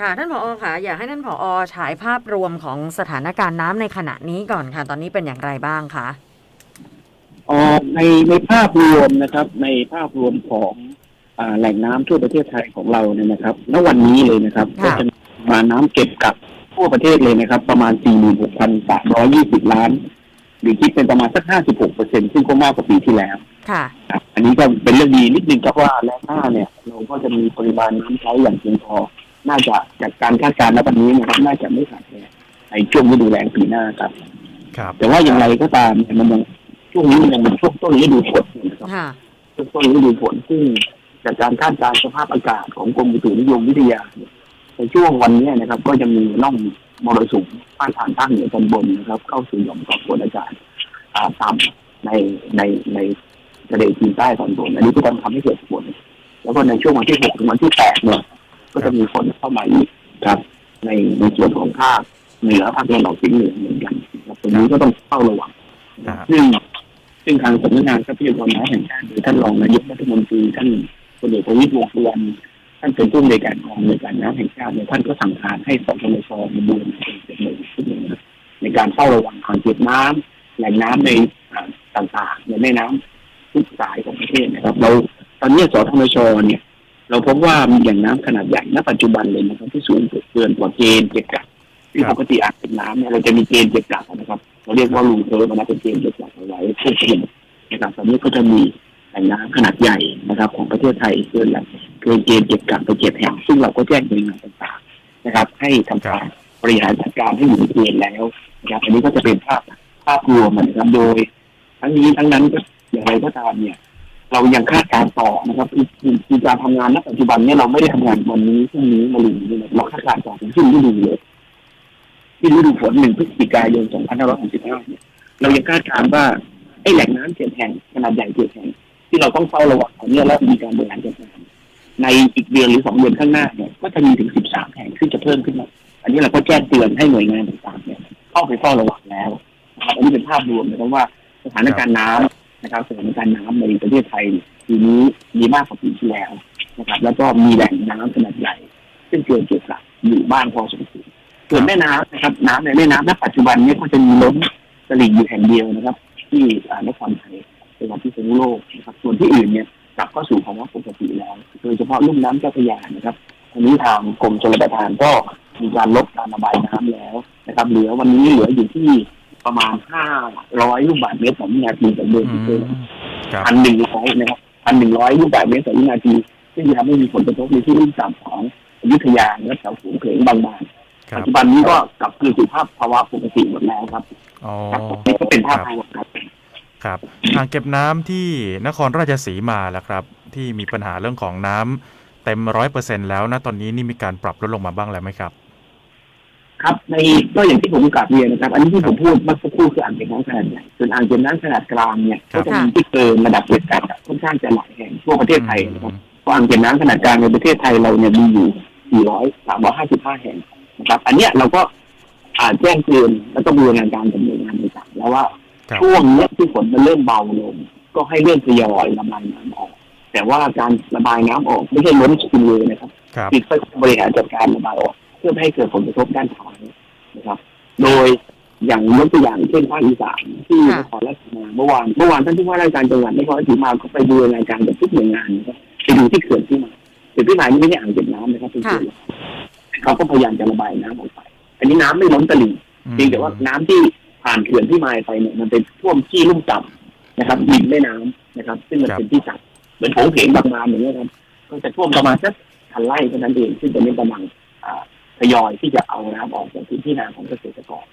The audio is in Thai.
ค่ะท่านผอค่ะอยากให้ท่านผอฉายภาพรวมของสถานการณ์น้ำในขณะนี้ก่อนค่ะ ตอนนี้เป็นอย่างไรบ้างคะอ๋อในในภาพรวมนะครับ ในภาพรวมของอ่าแหล่งน้ำทั่วประเทศไทยของเราเนี่ยนะครับณวันนี้เลยนะครับก็ค่ะจะมีมาน้ำเก็บกักทั่วประเทศเลยนะครับ ประมาณ 46,320 ล้าน หรือคิดเป็นประมาณสัก 56เปอร์เซ็นซึ่งก็มากกว่าปีที่แล้ว ค่ะครับอันนี้ก็เป็นเรื่องดีนิดนึงครับว่าแล้วหน้าเนี่ยเราก็จะมีปริมาณน้ำใช้อย่างเพียงพอ น่าจะจากการคาดการณ์ณวันนี้นะครับ น่าจะไม่ขาดแคลนในช่วงฤดูแล้งปีหน้าครับ ครับ แต่ว่าอย่างไรก็ตามเนี่ยมันยังช่วงนี้มันยังเป็นช่วงต้นฤดูฝนอยู่นะครับค่ะ ช่วงต้นฤดูฝนซึ่งจากการคาดการณ์สภาพอากาศของกรมอุตุนิยมวิทยาเนี่ยในช่วงวันนี้นะครับ ก็จะมีร่องมรสุมพาดผ่านภาคเหนือตอนบนนะครับ เข้าสู่หย่อมความกดอากาศอ่าต่ำในในในทะเลจีนใต้ตอนบน อันนี้ก็จะทำให้เกิดฝนแล้วก็ในช่วงวันที่หกถึงวันที่แปดเนี่ย ก็จะมีฝนเข้ามาอีกครับ ในในส่วนของภาคเหนือภาคตะวันออกเฉียงเหนือเหมือนกันครับตรงนี้ก็ต้องเฝ้าระวังอ่าซึ่งซึ่งทางสำนักงานทรัพยากรน้ำแห่งชาติโดยท่านรองนายกรัฐมนตรีท่านพลเอกประวิตรวงษ์สุวรรณท่านเป็นผู้อำนวยการกองอำนวยการน้ำแห่งชาติเนี่ยท่านก็สั่งการให้สปนชมาดูแลเป็นหน่วยขึ้นหนึ่งนะครับในการเฝ้าระวังการเก็บน้ำแหล่งน้ำในอ่าต่างๆในแม่น้ำทุกสายของประเทศนะครับ เราตอนนี้สทมชเนี่ย เราพบว่ามีแหล่งน้ำขนาดใหญ่ณปัจจุบันเลยนะครับ ที่สูงเกินกว่าเกณฑ์เก็บกักที่ปกติอ่างเก็บน้ำเนี่ยเราจะมีเกณฑ์เก็บกักนะครับเราเรียกว่าลูเทอร์มันเป็นเกณฑ์เก็บกักเอาไว้ควบคุมนะครับตอนนี้ก็จะมีแหล่งน้ำขนาดใหญ่นะครับ ของประเทศไทยเกินหลักเกินเกณฑ์เก็บกักไปเจ็ดแห่งซึ่งเราก็แจ้งหน่วยงานต่างๆนะครับ ให้ทำการบริหารจัดการให้อยู่ในเกณฑ์แล้วนะครับอันนี้ก็จะเป็นภาพภาพรวมนะครับโดย ทั้งนี้ทั้งนั้นก็อย่างไรก็ตามเนี่ย เรายังคาดการต่อนะครับคือการทำงานณปัจจุบันเนี่ยเราไม่ได้ทำงานวันนี้พรุ่งนี้มะรืนนี้เราคาดการต่อถึงสิ้นฤดูเลยสิ้นฤดูฝนหนึ่งพฤศจิกายน2565เนี่ยเรายังคาดการว่าไอ้แหล่งน้ำเจ็ดแห่งขนาดใหญ่เจ็ดแห่งที่เราต้องเฝ้าระวังของเนี่ยแล้วมีการบริหารจัดการในอีกเดือนหรือสองเดือนข้างหน้าเนี่ยก็จะมีถึง13แห่งซึ่งจะเพิ่มขึ้นมาอันนี้เราก็แจ้งเตือนให้หน่วยงานต่างๆเนี่ยเข้าไปเฝ้าระวังแล้วนะครับอันนี้เป็นภาพรวมนะครับว่าสถานการณ์น้ำ นะครับสถานการณ์น้ำในประเทศไทยปีนี้มีมากกว่าปีที่แล้วนะครับ แล้วก็มีแหล่งน้ำขนาดใหญ่ ซึ่งเกินเก็บกักอยู่บ้างพอสมควรส่วนแม่น้ำนะครับ น้ำในแม่น้ำณปัจจุบันนี้ก็จะมีล้นตลิ่งอยู่แห่งเดียวนะครับ ที่อ่านครไทยจังหวัดพิษณุโลกนะครับส่วนที่อื่นเนี่ยกลับเข้าสู่ภาวะปกติแล้ว โดยเฉพาะลุ่มน้ำเจ้าพระยานะครับอันนี้ทางกรมชลประทานก็มีการลดการระบายน้ำแล้วนะครับ เหลือวันนี้เหลืออยู่ที่ ประมาณ500ลูกบาศก์เมตรต่อวินาทีจากเดิมอืที่เคยมครับพันหนึ่งร้อยนะครับพันหนึ่งร้อยลูกบาศก์เมตรต่อวินาที ซึ่งจะทำให้มีผลกระทบในที่รุ่มต่ำของอยุธยาและแถวสูงเขิงบางบานครัปัจบจุบันนี้ก็กลับคืนสู่ภาพภาวะปกติหมดแล้วครับอ๋อครับนี่ก็เป็นภาพครับรวมครับครับอ่างเก็บน้ำที่นครราชสีมาแล้วครับ ที่มีปัญหาเรื่องของน้ำเต็มร้อยเปอร์เซ็นแล้วนะตอนนี้นี่มีการปรับลดลงมาบ้างแล้วไหมครับ ครับ ในก็อย่างที่ผมกลับเรียนนะครับ อันนี้ที่ผมพูดเมื่อสักครู่คืออ่างเก็บน้ำขนาดใหญ่ส่วนอ่างเก็บน้ำขนาดกลางเนี่ยครัก็บจะมีที่เกินระดับเก็บกักค่อนข้างจะหลายแห่งทั่วประเทศไทยนะครับอืมเพราะอ่างเก็บน้ำขนาดกลางในประเทศไทยเราเนี่ยมีอยู่400 355 แห่งนะครับ อันเนี้ยเราก็อ่าแจ้งเตือนแล้วก็บูรณาการกับหน่วยงานต่างๆแล้วว่าครับช่วงเนี้ยที่ฝนมันเริ่มเบาลง ก็ให้เริ่มทยอยระบายน้ำออก แต่ว่าการระบายน้ำออกไม่ใช่ล้นสปิลเวย์นะครับครับคือค่อยๆบริหารจัดการระบายออกเพื่อไม่ให้เกิดผลกระทบด้านท้ายนะครับ โดยอย่างยกตัวอย่างเช่นภาคอีสานที่นค่ะครราชสีมาเมื่อวานเมื่อวานท่านผู้ว่าราชการจังหวัดนครราชสีมาก็ไปดูรายการกับทุกหน่วยงานนะครับไปดูที่เขื่อนที่มาเขื่อนที่มานี่ไม่ใช่อ่างเก็บน้ำนะครับเป็นเขื่อนเขาก็พยายามจะระบายน้ำออกไป อันนี้น้ำไม่ล้นตลิ่งเพียงแต่ว่าน้ำที่ผ่านเขื่อนที่มาไปเนี่ยมันเป็นท่วมที่ลุ่มต่ำนะครับดินแม่น้ำนะครับ ซึ่งมันเป็นที่ต่ำเหมือนโถงเพงบางนาอย่างเงี้ยครับก็จะท่วมประมาณสักพันไร่เท่านั้นเองซึ่งตอนนี้กำลังอ่า ทยอยที่จะเอาน้ำออกจากพื้นที่นาของเกษตรกร